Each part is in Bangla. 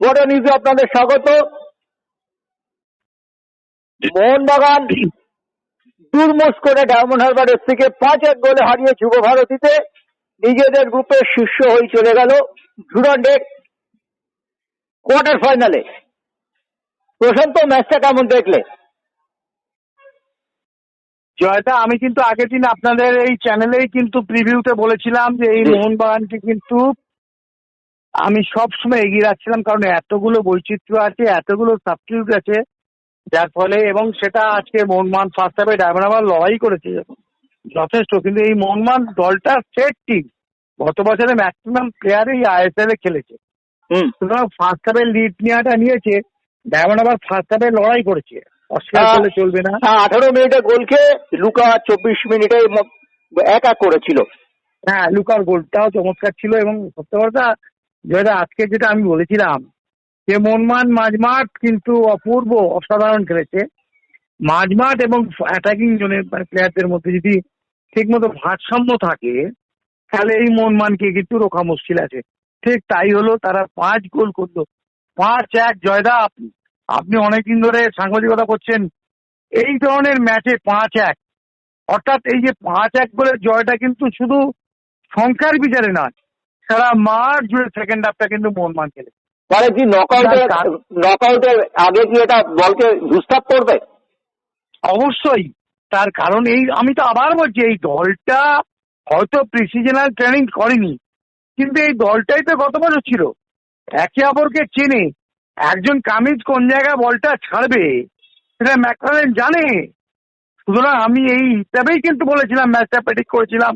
বড় নিউজে আপনাদের স্বাগত। মোহনবাগান করে ডায়মন্ড হারবার এফসিকে পাঁচ এক গোলে হারিয়ে যুব ভারতীতে নিজেদের গ্রুপে শীর্ষ হয়ে চলে গেল ডুরান্ডের কোয়ার্টার ফাইনালে। প্রশান্ত ম্যাচটা কেমন দেখলে? জয়দা আমি কিন্তু আগের দিন আপনাদের এই চ্যানেলেই কিন্তু প্রিভিউতে বলেছিলাম যে এই। মোহনবাগানকে কিন্তু আমি সব সময় এগিয়ে রাখছিলাম কারণ এতগুলো বৈচিত্র্য আছে এতগুলো সাবস্টিটিউট আছে যার ফলে এবং সেটা আজকে মোহনবাগান ফার্স্ট হাফে ডায়মন্ড আবার লড়াই করেছে যথেষ্ট কিন্তু এই মোহনবাগান দলটা সেট টিম গত বছরে ম্যাক্সিমাম প্লেয়ার এই আইএসএল এ খেলেছে। সুতরাং ফার্স্ট হাফে লিড নেওয়াটা নিয়েছে ডায়মন্ড আবার ফার্স্ট হাফে লড়াই করেছে। অস্বীকার করলে চলবে না। আঠারো মিনিটে গোল খেয়ে লুকা চব্বিশ মিনিটে এক এক করেছিল। হ্যাঁ লুকার গোলটাও চমৎকার ছিল এবং সত্য কথা জয়দা আজকে যেটা আমি বলেছিলাম, যে মনমান মাঝমাঠ কিন্তু অপূর্ব, অসাধারণ খেলেছে। মাঝমাঠ এবং অ্যাটাকিং জোনের প্লেয়ারদের মধ্যে যদি ঠিকমতো ভারসাম্য থাকে, তাহলে এই মনমানকে কিন্তু রোখা মুশকিল আছে। ঠিক তাই হলো তারা পাঁচ গোল করল। পাঁচ এক জয়দা। আপনি আপনি অনেকদিন ধরে সাংবাদিকতা করছেন। এই ধরনের ম্যাচে পাঁচ এক। অর্থাৎ এই যে পাঁচ এক গোলের জয়টা কিন্তু শুধু সংখ্যার বিচারে নয় সারা মাঠ জুড়ে সেকেন্ড হাফটা কিন্তু মোহনমান খেলে মানে কি নকআউটের না, নকআউটের আগে কি এটা বলকে দুস্তাপ করবে? অবশ্যই। তার কারণ এই আমি তো আবার বলছি এই দলটা হয়তো প্রিসিজনাল ট্রেনিং করেনি। কিন্তু এই দলটাই তো গত বছর ছিল। একে অপরকে চেনে একজন কামিজ কোন জায়গায় বলটা ছাড়বে সেটা ম্যাকলারেন জানে। সুতরাং আমি এই হিসাবেই কিন্তু বলেছিলাম ম্যাচটা প্রেডিক্ট করেছিলাম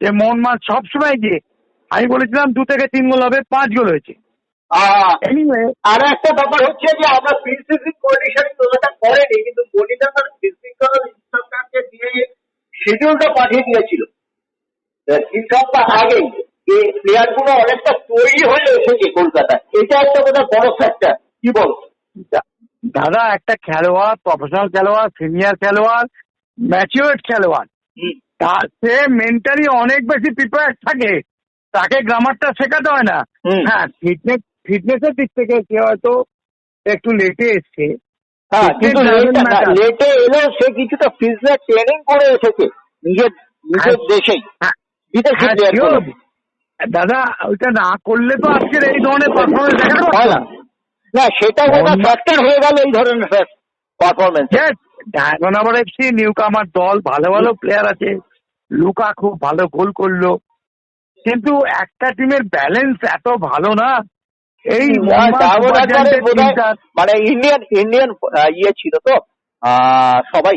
যে মন মোহনমান সবসময় গিয়ে আমি বলেছিলাম দু থেকে তিন গোল হবে পাঁচ গোল হয়েছে। আর একটা ব্যাপার হচ্ছে যে আমরা প্রিন্সিপিং কন্ডিশন তোলাটা করেনি কিন্তু বলিটা তার ফিজিক্যাল ইনস্ট্রাক্টরকে দিয়ে শিডিউলটা পাঠিয়ে দিয়েছিল। তিন সপ্তাহ আগেই যে প্লেয়ারগুলো অনেকটা তৈরি হয়ে এসেছে কলকাতায়। এটা একটা বোধহয় বড় ফ্যাক্টর কি বল? দাদা একটা খেলোয়াড় প্রফেশনাল খেলোয়াড় সিনিয়র খেলোয়াড় ম্যাচিওর্ড খেলোয়াড়। সে মেন্টালি অনেক বেশি প্রিপেয়ার থাকে। তাকে গ্রামারটা শেখাতে হয় না। হ্যাঁ ফিটনেস ফিটনেসের দিক থেকে সে হয়তো একটু লেটে এসছে। হ্যাঁ কিন্তু. লেটে এলেও সে কিছুটা ফিটনেস ট্রেনিং করে এসেছে নিজের নিজের হ্যাঁ। দেশেই। হ্যাঁ, হ্যাঁ. দাদা ওইটা না করলে তো আজকের এই ধরনের পারফরমেন্স দেখাতে পারতো না না। সেটা ওটা ফ্যাক্টর হয়ে গেল এই ধরনের পারফরমেন্স ডায়মন্ড আবার এফসি নিউ কামার দল ভালো ভালো প্লেয়ার আছে। লুকা খুব ভালো গোল করল। কিন্তু একটা টিমের ব্যালেন্স এত ভালো না। এই মানে ইন্ডিয়ান ইন্ডিয়ান ইয়ে ছিল তো সবাই।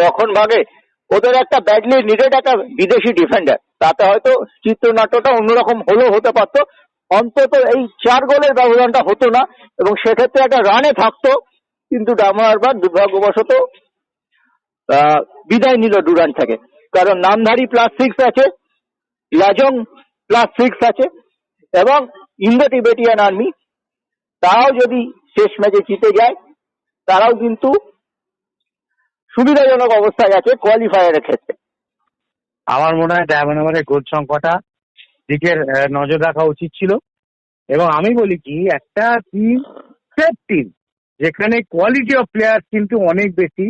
লক্ষণ ভাগে ওদের একটা ব্যাডলি নিডেড একটা বিদেশি ডিফেন্ডার তাতে হয়তো চিত্রনাট্যটা অন্যরকম হলেও হতে পারতো। অন্তত এই চার গোলের ব্যবধানটা হতো না এবং সেক্ষেত্রে একটা রানে থাকতো। কিন্তু ডামারবার দুর্ভাগ্যবশত আহ, বিদায় নিল ডুরান থেকে। কারণ নামধারী প্লাস সিক্স আছে। লাজং প্লাস সিক্স আছে এবং ইন্দো টিবেটিয়ান আর্মি তারাও যদি শেষ ম্যাচে জিতে যায়, তারাও কিন্তু সুবিধাজনক অবস্থায় আছে কোয়ালিফায়ারের ক্ষেত্রে। আমার মনে হয় ডায়মন্ড গোল সংখ্যাটা দিকের নজর রাখা উচিত ছিল। এবং আমি বলি কি, একটা টিম সেট টিম যেখানে কোয়ালিটি অফ প্লেয়ার কিন্তু অনেক বেশি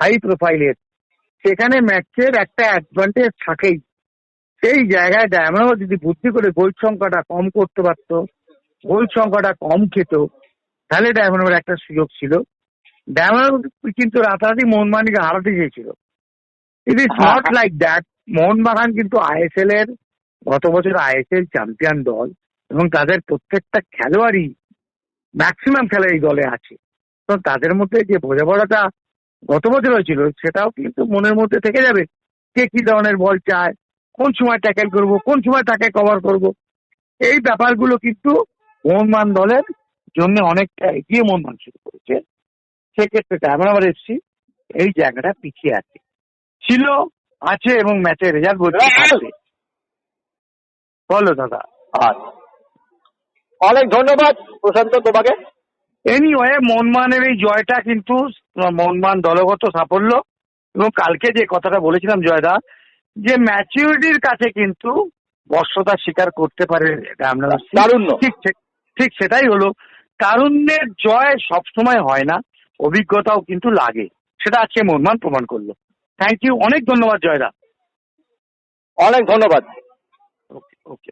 হাই প্রোফাইলের সেখানে ম্যাচের একটা অ্যাডভান্টেজ থাকেই। সেই জায়গায় ডায়মন্ড যদি বুদ্ধি করে গোল সংখ্যাটা কম করতে পারতো গোল সংখ্যাটা কম খেত তাহলে ডায়মন্ড হারবার একটা সুযোগ ছিল। ডায়মন্ড কিন্তু রাতারাতি মোহনবাগানকে হারাতে চেয়েছিল। ইট ইজ হ্যাঁ, নট। লাইক দ্যাট মোহনবাগান কিন্তু আইএসএল এর গত বছর আইএসএল চ্যাম্পিয়ন দল এবং তাদের প্রত্যেকটা খেলোয়াড়ই ম্যাক্সিমাম খেলা এই দলে আছে। তো তাদের মধ্যে যে বোঝাপড়াটা গত বছর হয়েছিল সেটাও কিন্তু মনের মধ্যে থেকে যাবে। কে কি ধরনের বল চায় কোন সময় ট্যাকেল করব কোন সময় তাকে কভার করব? এই ব্যাপারগুলো কিন্তু মোহনবাগান দলের জন্য অনেকটা এগিয়ে মোহনবাগান শুরু করেছে। সেক্ষেত্রে ডায়মন্ড আবার এসছি এই জায়গাটা পিছিয়ে আছে। ছিল আছে এবং ম্যাচের রেজাল্ট থাকবে। বলো দাদা। আচ্ছা অনেক ধন্যবাদ প্রশান্ত তোমাকে। এনিওয়ে মনমানের এই জয়টা কিন্তু মনমান দলগত সাফল্য। এবং কালকে যে কথাটা বলেছিলাম জয়দা যে ম্যাচিউরিটির কাছে কিন্তু বর্ষতা স্বীকার করতে পারে এটা আমরা তারুণ্য। ঠিক ঠিক ঠিক সেটাই হলো। তারুণ্যের জয় সবসময় হয় না অভিজ্ঞতাও কিন্তু লাগে। সেটা আজকে মনমান প্রমাণ করল। থ্যাংক ইউ অনেক ধন্যবাদ জয়দা। অনেক ধন্যবাদ। ওকে ওকে